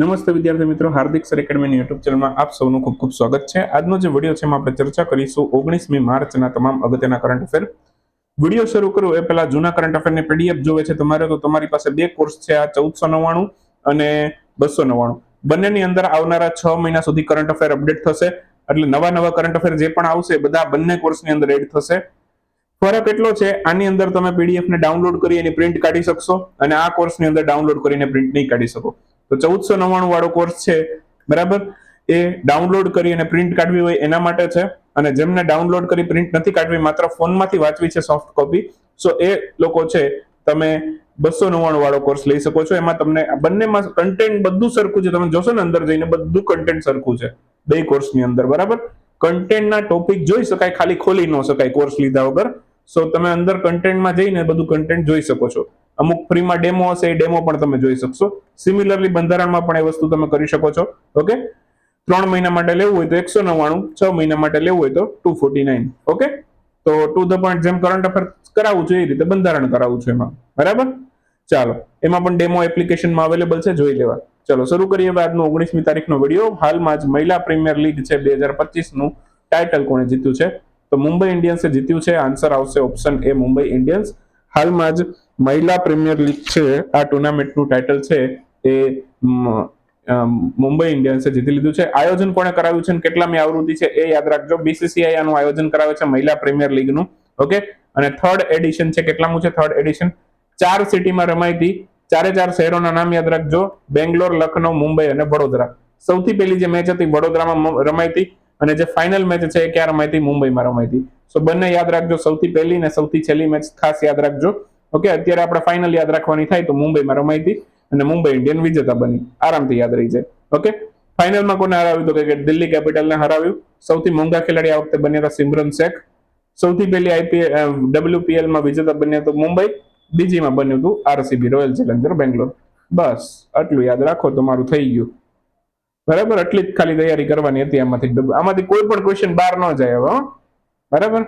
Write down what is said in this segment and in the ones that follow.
નમસ્તે વિદ્યાર્થી મિત્રો, હાર્દિક સર એકેડમીની યુટ્યુબ ચેનલમાં આપ સૌનું ખૂબ ખૂબ સ્વાગત છે. આજનો જે વીડિયો છે એમાં આપણે ચર્ચા કરીશું ઓગણીસમી માર્ચના તમામ અગત્યના કરંટ અફેર વીડિયો શરૂ કરું એ પહેલા જૂના કરંટ અફેરની પીડીએફ જોવે છે તમારે તો તમારી પાસે બે કોર્સ છે, આ ચૌદસો નવ્વાણું અને બસો નવ્વાણું. બંનેની અંદર આવનારા છ મહિના સુધી કરંટ અફેર અપડેટ થશે. એટલે નવા નવા કરંટ અફેર જે પણ આવશે બધા બંને કોર્સની અંદર એડ થશે. ફરક એટલો છે, આની અંદર તમે પીડીએફ ને ડાઉનલોડ કરી એની પ્રિન્ટ કાઢી શકશો અને આ કોર્સની અંદર ડાઉનલોડ કરીને પ્રિન્ટ નહીં કાઢી શકો. તો ચૌદસો નવ્વાણું વાળો કોર્સ છે. બરાબર? એ ડાઉનલોડ કરી અને પ્રિન્ટ કાઢવી હોય એના માટે છે. અને જેમને ડાઉનલોડ કરી પ્રિન્ટ નથી કાઢવી, માત્ર ફોનમાંથી વાંચવી છે સોફ્ટ કોપી સો એ લોકો છે, તમે બસો નવ્વાણું વાળો કોર્સ લઈ શકો છો. એમાં તમને બંનેમાં કન્ટેન્ટ બધું સરખું છે. તમે જોશો ને અંદર જઈને બધું કન્ટેન્ટ સરખું છે. બે કોર્સની અંદર, બરાબર? કન્ટેન્ટના ટોપિક જોઈ શકાય, ખાલી ખોલી ન શકાય કોર્સ લીધા વગર. સો તમે અંદર કન્ટેન્ટમાં જઈને બધું કન્ટેન્ટ જોઈ શકો છો. અમુક ફ્રીમાં ડેમો હશે, એ ડેમો પણ તમે જોઈ શકશો. સિમિલરલી બંધારણમાં પણ એ વસ્તુ તમે કરી શકો છો. ઓકે ત્રણ મહિના માટે લેવું હોય તો એકસો નવ્વાણું, છ મહિના માટે લેવું હોય તો ટુ ફોર્ટી નાઇન ઓકે તો ટુ ધ પોઈન્ટ જેમ કરંટ અફેર કરાવવું છે, એ રીતે બંધારણ કરાવવું છે એમાં. બરાબર? ચાલો. એમાં પણ ડેમો એપ્લિકેશનમાં અવેલેબલ છે, જોઈ લેવા. ચલો, શરૂ કરીએ હવે આજનો ઓગણીસમી તારીખનો વીડિયો. હાલમાં જ મહિલા પ્રીમિયર લીગ છે, બે હજાર પચીસનું ટાઇટલ કોણે જીત્યું છે? તો મુંબઈ ઇન્ડિયન્સે જીત્યું છે. આન્સર આવશે ઓપ્શન એ મુંબઈ ઇન્ડિયન્સ. હાલમાં જ મહિલા પ્રીમિયર લીગ છે, આ ટુર્નામેન્ટનું ટાઇટલ છે, એ મુંબઈ ઇન્ડિયન્સે જીતી લીધું છે. આયોજન કોણે કરાવ્યું છે અને કેટલામી આવૃત્તિ છે એ યાદ રાખજો. બીસીસીઆઈ આનું આયોજન કરાવે છે મહિલા પ્રીમિયર લીગનું, ઓકે? અને થર્ડ એડિશન છે, કેટલામું છે? થર્ડ એડિશન ચાર સિટીમાં રમાઈ હતી. ચારે ચાર શહેરોના નામ યાદ રાખજો. બેંગ્લોર લખનઉ મુંબઈ અને વડોદરા. સૌથી પહેલી જે મેચ હતી, વડોદરામાં રમાઈ હતી. અને જે ફાઇનલ મેચ છે એ ક્યાં રમાઈ હતી? મુંબઈમાં રમાઈ હતી. સો બંને યાદ રાખજો. સૌથી પહેલી ને સૌથી છેલ્લી મેચ ખાસ યાદ રાખજો. ઓકે અત્યારે આપણે ફાઇનલ યાદ રાખવાની થાય તો મુંબઈમાં રમાઈ હતી અને મુંબઈ ઇન્ડિયન વિજેતા બની. આરામથી યાદ રહી જાય. ઓકે ફાઇનલમાં કોને હરાવ્યું તો કે દિલ્હી કેપિટલને હરાવ્યું. સૌથી મોંઘા ખેલાડી આ વખતે બન્યા હતા સિમરન શેખ. સૌથી પહેલી આઈપીએલ ડબલ્યુપીએલમાં વિજેતા બન્યા તો મુંબઈ. બીજીમાં બન્યું હતું આરસીબી રોયલ ચેલેન્જર બેંગ્લોર બસ, આટલું યાદ રાખો તો મારું થઈ ગયું. બરાબર? આટલી જ ખાલી તૈયારી કરવાની હતી આમાંથી. આમાંથી કોઈ પણ ક્વેશ્ચન બહાર ન જાય હવે? બરાબર?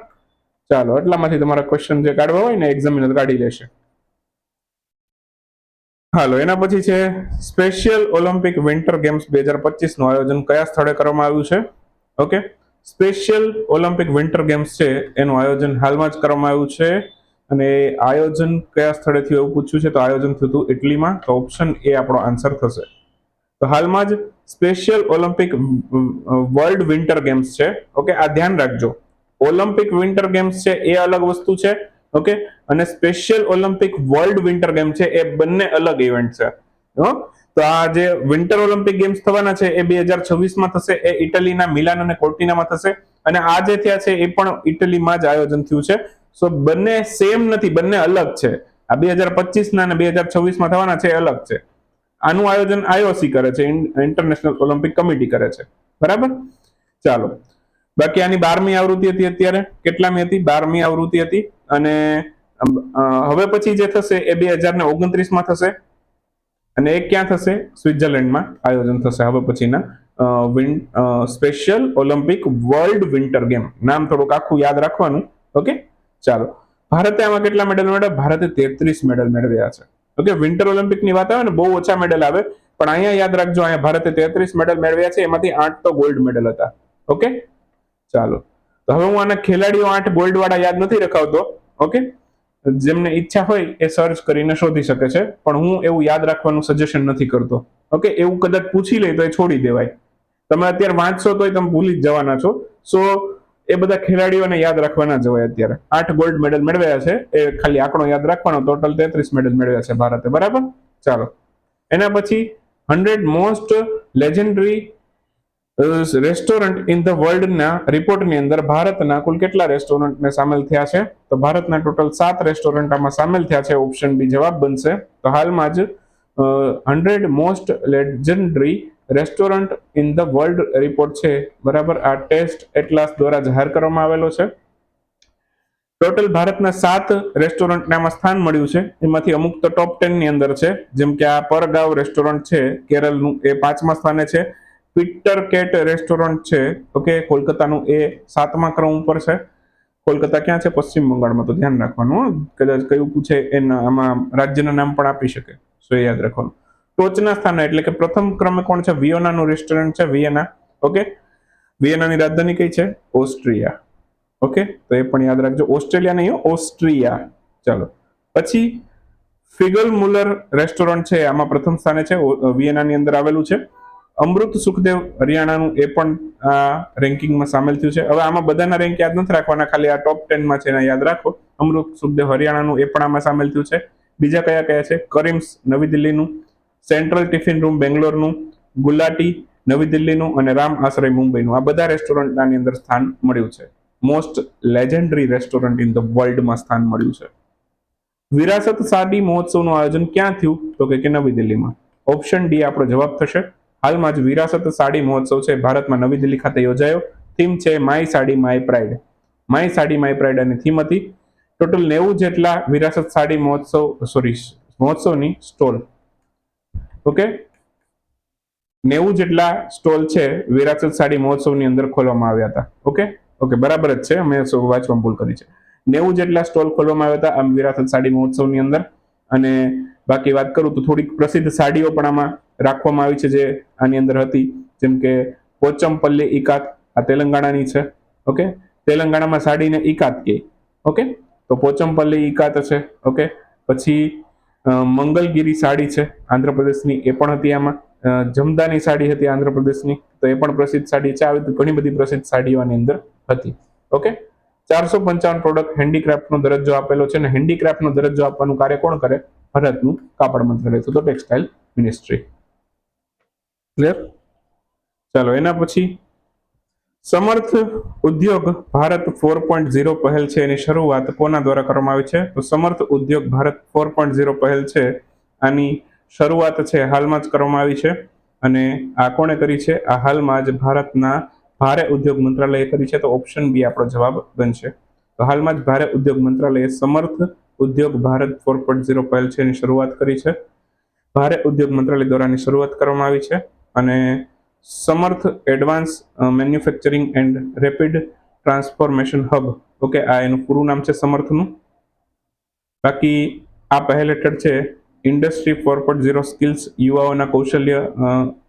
ચાલો, એટલામાંથી તમારા ક્વેશ્ચન જે કાઢવા હોય ને એક્ઝામિનર કાઢી લેશે. હાલો, એના પછી છે સ્પેશિયલ ઓલિમ્પિક વિન્ટર ગેમ્સ બે હજાર પચીસનું આયોજન કયા સ્થળે કરવામાં આવ્યું છે? Okay? Special olympic winter games છે, એનું આયોજન હાલમાં જ કરવામાં આવ્યું છે. અને આયોજન કયા સ્થળે થયું એવું પૂછ્યું છે, તો આયોજન થયું હતું ઇટલીમાં, તો ઓપ્શન એ આપણો આન્સર થશે. તો હાલમાં જ special olympic world winter games છે. ઓકે, આ ધ્યાન રાખજો. ઓલિમ્પિક વિન્ટર ગેમ્સ છે, એ અલગ વસ્તુ છે ઓકે અને special olympic world winter game છે, એ બંને અલગ ઇવેન્ટ છે? તો આ જે વિન્ટર ઓલિમ્પિક ગેમ્સ થવાના છે, એ બે હજાર છવ્વીસમાં થશે, એ ઇટલીના મિલાન અને કોર્ટિનામાં થશે, અને આ જે થયા છે, એ પણ ઇટલીમાં જ આયોજન થયું છે. સો બંને સેમ નથી, બંને અલગ છે. આ બે હજાર પચીસના અને બે હજાર છવ્વીસમાં થવાના છે અલગ છે. આનું આયોજન આઈઓસી કરે છે ઇન્ટરનેશનલ ઓલિમ્પિક કમિટી કરે છે. બરાબર? ચાલો. બાકી આની બારમી આવૃત્તિ હતી અત્યારે? કેટલામી હતી? બારમી આવૃત્તિ હતી. અને હવે પછી જે થશે એ બે હજાર ને ઓગણત્રીસમાં થશે. અને એ ક્યાં થશે? સ્વિટ્ઝરલેન્ડમાં આયોજન થશે હવે પછીના. Special olympic world winter game. નામ થોડુંક આખું યાદ રાખવાનું. ઓકે? ચાલો. ભારતે આમાં કેટલા મેડલ મેળવ્યા? ભારતે તેત્રીસ મેડલ મેળવ્યા છે. ઓકે? વિન્ટર ઓલિમ્પિકની વાત આવે ને, બહુ ઓછા મેડલ આવે. પણ અહીંયા યાદ રાખજો, અહીંયા ભારતે તેત્રીસ મેડલ મેળવ્યા છે. એમાંથી આઠ તો ગોલ્ડ મેડલ હતા. ઓકે? ચાલો. તો હવે હું આના ખેલાડીઓ આઠ ગોલ્ડ વાળા યાદ નથી રખાવતો, ઓકે? જેમને ઈચ્છા હોય એ સર્ચ કરીને શોધી શકે છે, પણ હું એવું યાદ રાખવાનું સજેશન નથી કરતો, ઓકે? એવું કદાચ પૂછી લે તો એ છોડી દેવાય. તમે અત્યારે વાંચશો તોય તમે ભૂલી જ જવાના છો. સો એ બધા ખેલાડીઓને યાદ રાખવાના જવાય અત્યારે. આઠ ગોલ્ડ મેડલ મેળવ્યા છે, એ ખાલી આંકડો યાદ રાખવાનો ટોટલ તેત્રીસ મેડલ મેળવ્યા છે ભારતે. બરાબર? ચાલો. એના પછી hundred most legendary restaurant in the વર્લ્ડના રિપોર્ટની અંદર ભારતના કુલ કેટલા રેસ્ટોરન્ટને સામેલ થયા છે? તો ભારતના ટોટલ સાત રેસ્ટોરન્ટ આમાં સામેલ થયા છે. ઓપ્શન બી જવાબ બનશે. તો હાલમાં જ hundred most legendary restaurant in the world report છે. બરાબર? આ ટેસ્ટ એટલાસ દ્વારા જાહેર કરવામાં આવેલો છે. ટોટલ ભારતના સાત રેસ્ટોરન્ટને આમાં સ્થાન મળ્યું છે. એમાંથી અમુક તો ટોપ ટેનની અંદર છે. જેમ કે આ પરગાવ રેસ્ટોરન્ટ છે કેરળનું એ પાંચમા સ્થાને છે. પીટર કેટ રેસ્ટોરન્ટ છે. ઓકે કોલકાતાનું એ સાતમા ક્રમ ઉપર છે. કોલકાતા ક્યાં છે? પશ્ચિમ બંગાળમાં. તો ધ્યાન રાખવાનું કદાચ કયું પૂછે એના આમાં રાજ્યના નામ પણ આપી શકે. સો એ યાદ રાખવાનું. ટોચના સ્થાને એટલે કે પ્રથમ ક્રમે કોણ છે? વિયોનાનું રેસ્ટોરન્ટ છે, વિયેના. ઓકે વિયેનાની રાજધાની કઈ છે? ઓસ્ટ્રિયા. ઓકે તો એ પણ યાદ રાખજો. ઓસ્ટ્રેલિયા નહીં ઓસ્ટ્રિયા. ચાલો. પછી ફિગલ મુલર રેસ્ટોરન્ટ છે. આમાં પ્રથમ સ્થાને છે. વિયેનાની અંદર આવેલું છે. અમૃત સુખદેવ હરિયાણાનું એ પણ આ રેન્કિંગમાં સામેલ થયું છે. હવે આમાં બધાના રેન્ક યાદ નથી રાખવાના, ખાલી આ ટોપ ટેનમાં છે એના યાદ રાખો. અમૃત સુખદેવ હરિયાણાનું એ પણ આમાં સામેલ થયું છે. બીજા કયા કયા છે? કરીમ્સ નવી દિલ્હીનું, સેન્ટ્રલ ટિફિન રૂમ બેંગ્લોરનું, ગુલાટી નવી દિલ્હીનું અને રામ આશ્રય મુંબઈનું. આ બધા રેસ્ટોરન્ટની અંદર સ્થાન મળ્યું છે. Most legendary restaurant in the વર્લ્ડમાં સ્થાન મળ્યું છે. વિરાસત સાડી મહોત્સવનું આયોજન ક્યાં થયું? તો કે નવી દિલ્હીમાં. ઓપ્શન ડી આપણો જવાબ થશે. હાલમાં જ વિરાસત સાડી મહોત્સવ છે. ભારતમાં નવી દિલ્હી ખાતે યોજાયો. થીમ છે my sari, my pride. My sari, my pride અને થીમ હતી ટોટલ નેવું જેટલા વિરાસત સાડી મહોત્સવ સોરી મહોત્સવની સ્ટોલ. ઓકે? નેવું જેટલા સ્ટોલ છે વિરાસત સાડી મહોત્સવની અંદર ખોલવામાં આવ્યા હતા. ઓકે? ઓકે, બરાબર જ છે. અમે વાંચવામાં ભૂલ કરી છે. નેવું જેટલા સ્ટોલ ખોલવામાં આવ્યા હતા આમ વિરાસત સાડી મહોત્સવની અંદર. અને બાકી વાત કરું તો થોડીક પ્રસિદ્ધ સાડીઓ પણ આમાં રાખવામાં આવી છે જે આની અંદર હતી. જેમ કે પોચમપલ્લી ઇકાત આ તેલંગાણાની છે. ઓકે? તેલંગાણામાં સાડીને ઇકાત કહે ઓકે? તો પોચમપલ્લી ઇકાત છે ઓકે? પછી મંગલગીરી સાડી છે આંધ્રપ્રદેશની. એ પણ હતી આમાં. જમદાની સાડી હતી આંધ્રપ્રદેશની. તો એ પણ પ્રસિદ્ધ સાડી છે. આવી ઘણી બધી પ્રસિદ્ધ સાડીઓ આની અંદર હતી. ઓકે? ચારસો પંચાવન પ્રોડક્ટ હેન્ડીક્રાફ્ટનો દરજ્જો આપેલો છે અને હેન્ડીક્રાફ્ટનો દરજ્જો આપવાનું કાર્ય કોણ કરે? ભારતનું કાપડ મંત્રાલય તો ટેક્સટાઇલ મિનિસ્ટ્રી ક્લિયર ચાલો, એના પછી સમર્થ ઉદ્યોગ ભારત ફોર પોઈન્ટ ઝીરો પહેલ છે, એની શરૂઆત કોના દ્વારા કરવામાં આવી છે? તો સમર્થ ઉદ્યોગ ભારત ફોર પોઈન્ટ ઝીરો પહેલ છે, આની શરૂઆત છે, હાલમાં જ કરવામાં આવી છે. અને આ કોણે કરી છે? આ હાલમાં જ ભારતના ભારે ઉદ્યોગ મંત્રાલયે કરી છે, તો ઓપ્શન બી આપણો જવાબ બનશે. તો હાલમાં જ ભારે ઉદ્યોગ મંત્રાલયે સમર્થ ઉદ્યોગ ભારત ફોર પોઈન્ટ ઝીરો પહેલ છે એની શરૂઆત કરી છે. ભારે ઉદ્યોગ મંત્રાલય દ્વારા આની શરૂઆત કરવામાં આવી છે અને Samarth advance manufacturing and rapid transformation hub, okay, આ એનું પૂરું નામ છે સમર્થનું. બાકી આ પહેલ હેઠળ છે industry four point zero skills યુવાઓના કૌશલ્ય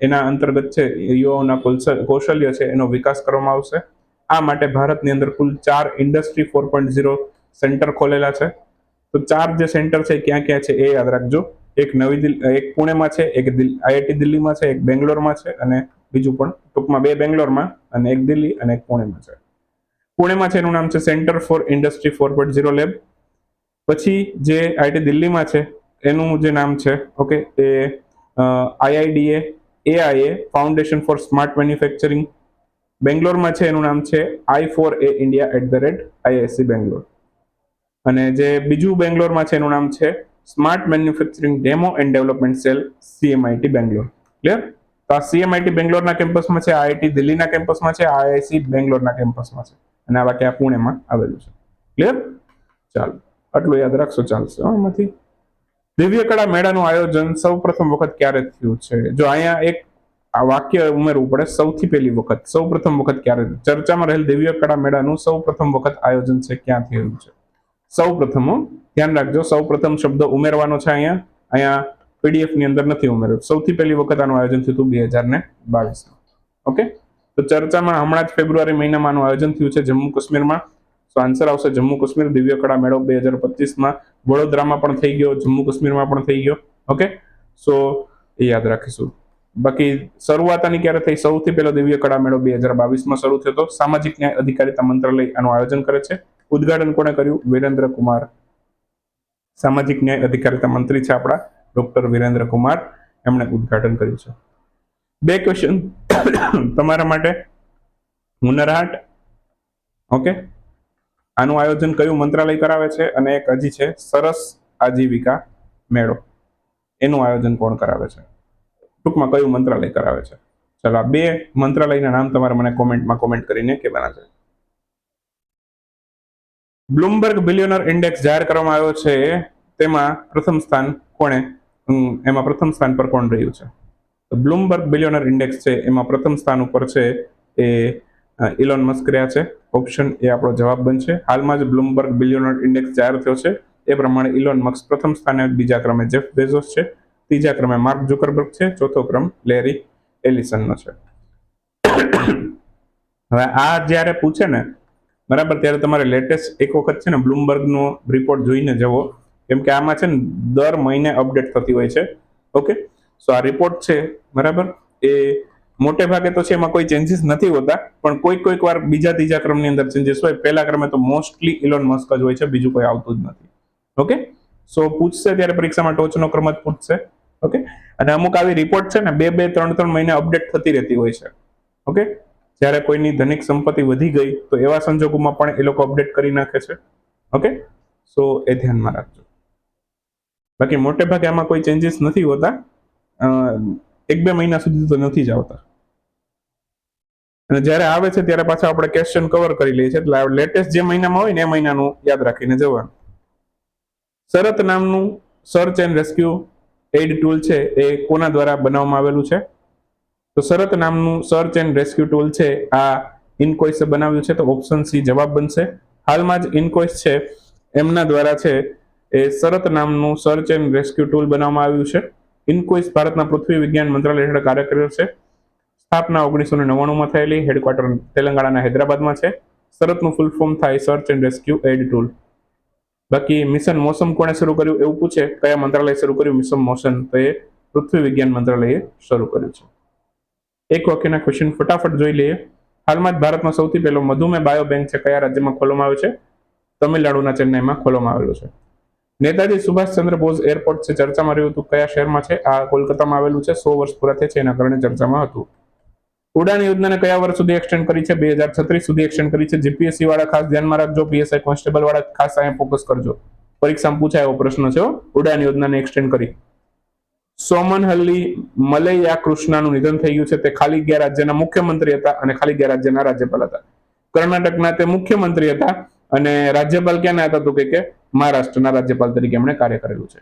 એના અંતર્ગત છે યુવાઓના કૌશલ- કૌશલ્ય છે એનો વિકાસ કરવામાં આવશે. આ માટે ભારતની અંદર કુલ ચાર industry four point zero centre ખોલેલા છે. તો ચાર જે સેન્ટર છે, ક્યાં ક્યાં છે એ યાદ રાખજો. એક નવી દિલ્હી એક પુણેમાં છે, એક આઈઆઈટી દિલ્હીમાં છે, એક બેંગ્લોરમાં છે અને બીજું પણ ટૂંકમાં બે બેંગ્લોરમાં અને એક દિલ્હી અને એક પુણેમાં છે. પુણેમાં છે એનું નામ છે centre for industry four point zero lab. પછી જે આઈટી દિલ્હીમાં છે, એનું જે નામ છે, okay, A IIDA AIA foundation for smart manufacturing. બેંગ્લોરમાં છે એનું નામ છે I four A India at the rate IIC Bangalore. અને જે બીજું બેંગ્લોરમાં છે, એનું નામ છે smart manufacturing demo and development cell CMIT Bangalore clear તો આ સીએમઆઈટી બેંગ્લોરના કેમ્પસમાં છે આઈઆઈટી દિલ્હીના કેમ્પસમાં છે આઈઆઈસી બેંગ્લોરના કેમ્પસમાં છે. અને આ બાકી આ પુણેમાં આવેલું છે. ક્લિયર ચાલો. આટલું યાદ રાખશો, ચાલશે આમાંથી. દિવ્ય કળા મેળાનું આયોજન સૌ પ્રથમ વખત ક્યારે થયું છે? જો અહીંયા એક આ વાક્ય ઉમેરવું પડે, સૌથી પહેલી વખત. સૌ પ્રથમ વખત ક્યારે? ચર્ચામાં રહેલ દિવ્ય કળા મેળાનું સૌ પ્રથમ વખત આયોજન છે, ક્યાં થયેલું છે? સૌ પ્રથમ ધ્યાન રાખજો સૌ પ્રથમ શબ્દ ઉમેરવાનો છે અહીંયા. અહીંયા પીડીએફની અંદર નથી ઉમેર્યો. સૌથી પહેલી વખત આનું આયોજન થયું હતું બે હજાર ને બાવીસમાં. ઓકે તો ચર્ચામાં હમણાં જ ફેબ્રુઆરી મહિનામાં આનું આયોજન થયું છે જમ્મુ કાશ્મીરમાં. તો આન્સર આવશે જમ્મુ કાશ્મીર દિવ્ય કળા મેળો બે હજાર પચીસમાં. વડોદરામાં પણ થઈ ગયો, જમ્મુ કાશ્મીરમાં પણ થઈ ગયો. ઓકે સો એ યાદ રાખીશું. બાકી શરૂઆત આની ક્યારે થઈ? સૌથી પહેલો દિવ્ય કળા મેળો બે હજાર બાવીસમાં શરૂ થયો હતો. સામાજિક ન્યાય અધિકારીતા મંત્રાલય આનું આયોજન કરે છે. ઉદ્ઘાટન કોણે કર્યું? વિરેન્દ્ર કુમાર સામાજિક ન્યાય અધિકારિતા મંત્રી છે આપણા, ડોક્ટર વિરેન્દ્ર કુમાર એમણે ઉદ્ઘાટન કર્યું છે. બે ક્વેશ્ચન તમારા માટે. હુનરહાટ. ઓકે? આનું આયોજન કયું મંત્રાલય કરાવે છે? અને એક હજી છે, સરસ આજીવિકા મેળો. એનું આયોજન કોણ કરાવે છે? ટૂંકમાં કયું મંત્રાલય કરાવે છે? ચલો આ બે મંત્રાલયના નામ તમારે મને કોમેન્ટમાં કોમેન્ટ કરીને કહેવાના છે. બ્લુમબર્ગ બિલિયનર ઇન્ડેક્સ જાહેર કરવામાં આવ્યો છે. તેમાં પ્રથમ સ્થાન કોણે? એમાં પ્રથમ સ્થાન પર કોણ રહ્યું છે? તો બ્લુમબર્ગ બિલિયનર ઇન્ડેક્સ છે, એમાં પ્રથમ સ્થાન ઉપર છે એ ઇલોન મસ્ક રહ્યા છે. ઓપ્શન એ આપણો જવાબ બનશે. હાલમાં જ બ્લુમબર્ગ બિલિયનર ઇન્ડેક્સ જાહેર થયો છે. એ પ્રમાણે ઇલોન મસ્ક પ્રથમ સ્થાને બીજા ક્રમે જેફ બેઝોસ છે. ત્રીજા ક્રમે માર્ક જુકરબર્ગ છે. ચોથો ક્રમ લેરી એલિસનનો છે. હવે આ જ્યારે પૂછે ને બરાબર? ત્યારે તમારે લેટેસ્ટ એક વખત છે ને બ્લુમબર્ગનો રિપોર્ટ જોઈને જવો. કેમ કે આમાં છે ને દર મહિને અપડેટ થતી હોય છે. ઓકે સો આ રિપોર્ટ છે, બરાબર? એ મોટે ભાગે તો છે એમાં કોઈ ચેન્જીસ નથી હોતા, પણ કોઈક કોઈક વાર બીજા ત્રીજા ક્રમની અંદર ચેન્જીસ હોય. પહેલા ક્રમે તો મોસ્ટલી ઇલોન મસ્ક જ હોય છે, બીજું કોઈ આવતું જ નથી. ઓકે સો પૂછશે ત્યારે પરીક્ષામાં, ટોચનો ક્રમ જ પૂછશે. ઓકે અને અમુક આવી રિપોર્ટ છે ને બે બે ત્રણ ત્રણ મહિને અપડેટ થતી રહેતી હોય છે. ઓકે જ્યારે કોઈની ધનિક સંપત્તિ વધી ગઈ, તો એવા સંજોગોમાં પણ એ લોકો અપડેટ કરી નાખે છે. ઓકે સો એ ધ્યાનમાં રાખજો. બાકી મોટે ભાગે આમાં કોઈ ચેન્જીસ નથી હોતા. એક બે મહિના સુધી તો નથી જ આવતા. અને જ્યારે આવે છે, ત્યારે પાછા આપણે ક્વેશ્ચન કવર કરી લઈએ છીએ. એટલે લેટેસ્ટ જે મહિનામાં હોય ને, એ મહિનાનું યાદ રાખીને જવાનું. શરત નામનું search and rescue aid tool છે, એ કોના દ્વારા બનાવવામાં આવેલું છે? તો શરત નામનું સર્ચ એન્ડ રેસ્ક્યુ ટૂલ છે. આ ઇનકોઇસે બનાવ્યું છે તો ઓપ્શન સી જવાબ બનશે. હાલમાં જ ઇનકોઇસ છે. એમના દ્વારા છે એ શરત નામનું સર્ચ એન્ડ રેસ્ક્યુ ટૂલ બનાવવામાં આવ્યું છે. ઇનકોઇસ ભારતના પૃથ્વી વિજ્ઞાન મંત્રાલય હેઠળ કાર્ય કર્યો છે. સ્થાપના ઓગણીસો ને નવ્વાણુંમાં થયેલી. હેડક્વાર્ટર તેલંગાણાના હૈદરાબાદમાં છે. શરતનું ફૂલ ફોર્મ થાય search and rescue aid tool બાકી મિશન મોસમ કોણે શરૂ કર્યું એવું પૂછે. કયા મંત્રાલય શરૂ કર્યું? મિશન મોશન તો એ પૃથ્વી વિજ્ઞાન મંત્રાલયે શરૂ કર્યું છે. એક વાક્યના ક્વેશ્ચન ફટાફટ જોઈ લઈએ. હાલમાં જ ભારતમાં સૌથી પહેલો મધુમેહ બાયો બેંક છે. કયા રાજ્યમાં ખોલવામાં આવ્યો છે? તમિલનાડુના ચેન્નાઈમાં ખોલવામાં આવેલો છે. નેતાજી સુભાષચંદ્ર બોઝ એરપોર્ટ છે. ચર્ચામાં રહ્યું હતું કયા શહેરમાં છે? આ કોલકાતામાં આવેલું છે. સો વર્ષ પૂરા થયા છે. એના કારણે ચર્ચામાં હતું. ઉડાન યોજનાને કયા વર્ષ સુધી એક્સટેન્ડ કરી છે? બે હજાર છત્રીસ સુધી એક્સટેન્ડ કરી છે. જીપીએસસી વાળા ખાસ ધ્યાનમાં રાખજો. પીએસઆઈ કોન્સ્ટેબલ વાળા ખાસ અહીંયા ફોકસ કરજો. પરીક્ષામાં પૂછાય એવો પ્રશ્ન છે. ઉડાન યોજનાને એક્સટેન્ડ કરી. સોમન હલ્લી મલૈયા કૃષ્ણાનું નિધન થઈ ગયું છે. તે ખાલી રાજ્યના મુખ્યમંત્રી હતા અને ખાલી રાજ્યના રાજ્યપાલ હતા. કર્ણાટકના તે મુખ્યમંત્રી હતા અને રાજ્યપાલ ક્યાંના હતા તો કે મહારાષ્ટ્રના રાજ્યપાલ તરીકે એમણે કાર્ય કરેલું છે.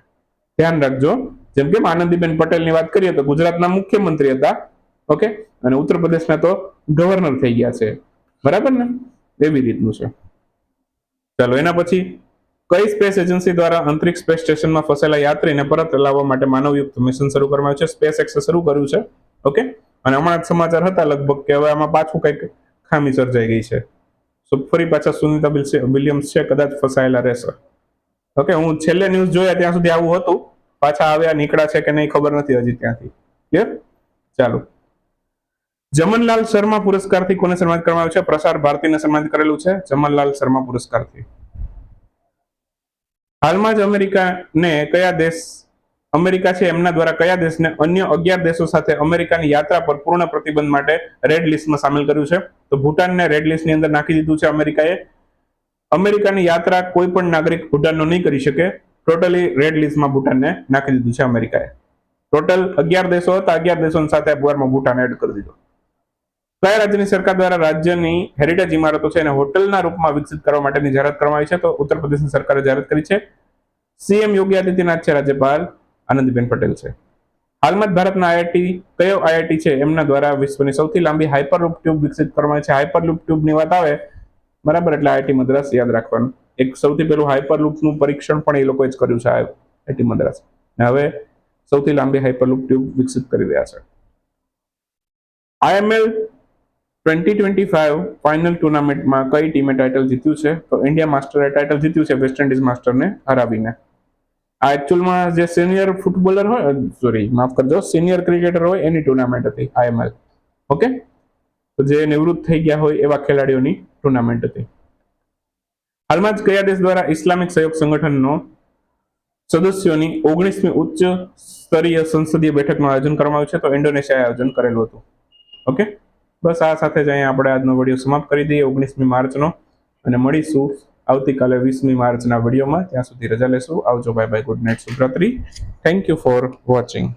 ધ્યાન રાખજો. જેમ કે આનંદીબેન પટેલની વાત કરીએ તો ગુજરાતના મુખ્યમંત્રી હતા, ઓકે? અને ઉત્તર પ્રદેશના તો ગવર્નર થઈ ગયા છે. બરાબર ને? એવી રીતનું છે. ચાલો એના પછી કઈ સ્પેસ એજન્સી દ્વારા અંતરિક્ષ સ્પેસ સ્ટેશનમાં ફસેલા યાત્રીને પરત લાવવા માટે માનવયુક્ત મિશન શરૂ કરવામાં આવ્યું છે? સ્પેસ એક્સે શરૂ કર્યું છે? ઓકે? અને હમણાં જ સમાચાર હતા લગભગ કે હવે આમાં પાછું કંઈક ખામી સર્જાઈ ગઈ છે. સો ફરી પાછા સુનિતા વિલિયમ્સ છે, કદાચ ફસાયેલા રહેશે. ઓકે, હું છેલ્લે ન્યૂઝ જોયા ત્યાં સુધી આવું હતું. પાછા આવ્યા, નીકળ્યા છે કે નહીં ખબર નથી હજી ત્યાંથી. ક્લિયર ચાલો. જમનલાલ શર્મા પુરસ્કારથી કોને સન્માનિત કરવામાં આવ્યું છે? પ્રસાર ભારતીને સન્માનિત કરેલું છે? જમનલાલ શર્મા પુરસ્કારથી. હાલમાં જ અમેરિકાને કયા દેશ, અમેરિકા છે એમના દ્વારા કયા દેશને અન્ય અગિયાર દેશો સાથે અમેરિકાની યાત્રા પર પૂર્ણ પ્રતિબંધ માટે રેડ લિસ્ટમાં સામેલ કર્યું છે? તો ભૂટાનને રેડ લિસ્ટની અંદર નાખી દીધું છે અમેરિકાએ. અમેરિકાની યાત્રા કોઈ પણ નાગરિક ભૂટાનનો નહીં કરી શકે. ટોટલી રેડ લિસ્ટમાં ભૂટાનને નાખી દીધું છે અમેરિકાએ. ટોટલ અગિયાર દેશો હતા, અગિયાર દેશોની સાથે અખબારમાં ભૂટાન એડ કરી દીધો. કયા રાજ્યની સરકાર દ્વારા રાજ્યની હેરિટેજ ઇમારતો છે એને હોટલના રૂપમાં વિકસિત કરવા માટેની જાહેરાત કરવામાં આવી છે. તો ઉત્તર પ્રદેશની સરકારે જાહેરાત કરી છે. સીએમ યોગી આદિત્યનાથ છે રાજ્યપાલ, આનંદીબેન પટેલ છે. હાલમાં જ ભારતના આઈઆઈટી, કયો આઈઆઈટી છે એમના દ્વારા વિશ્વની સૌથી લાંબી હાઇપરલૂપ ટ્યુબ વિકસિત કરવામાં આવી છે. હાઇપરલૂપ ટ્યુબની વાત આવે, બરાબર, એટલે આઈઆઈટી મદ્રાસ યાદ રાખવાનું. એક સૌથી પહેલું હાઇપરલૂપનું પરીક્ષણ પણ એ લોકોએ જ કર્યું છે આઈઆઈટી મદ્રાસ. હવે સૌથી લાંબી હાઇપરલૂપ ટ્યુબ વિકસિત કરી રહ્યા છે. IML twenty twenty five final ટુર્નામેન્ટમાં કઈ ટીમે ટાઇટલ જીત્યું છે? તો ઇન્ડિયા માસ્ટરે ટાઇટલ જીત્યું છે વેસ્ટ ઇન્ડિઝ માસ્ટરને હરાવીને. આ એકચ્યુઅલમાં જે સિનિયર ફૂટબોલર હોય સોરી માફ કરજો સિનિયર ક્રિકેટર હોય, એની ટુર્નામેન્ટ હતી આઈએમએલ ઓકે? તો જે નિવૃત્ત થઈ ગયા હોય એવા ખેલાડીઓની ટુર્નામેન્ટ હતી. હાલમાં જ કયા દેશ દ્વારા ઇસ્લામિક સહયોગ સંગઠનનો સદસ્યોની ઓગણીસમી ઉચ્ચ સ્તરીય સંસદીય બેઠકનું આયોજન કરવામાં આવ્યું છે? તો ઇન્ડોનેશિયાએ આયોજન કરેલું હતું. ઓકે? બસ આ સાથે જ અહીંયા આપણે આજનો વીડિયો સમાપ્ત કરી દઈએ ઓગણીસમી માર્ચનો અને મળીશું આવતીકાલે વીસમી માર્ચના વિડીયોમાં. ત્યાં સુધી રજા લેશું. આવજો bye bye good night, શુભરાત્રી. Thank you for watching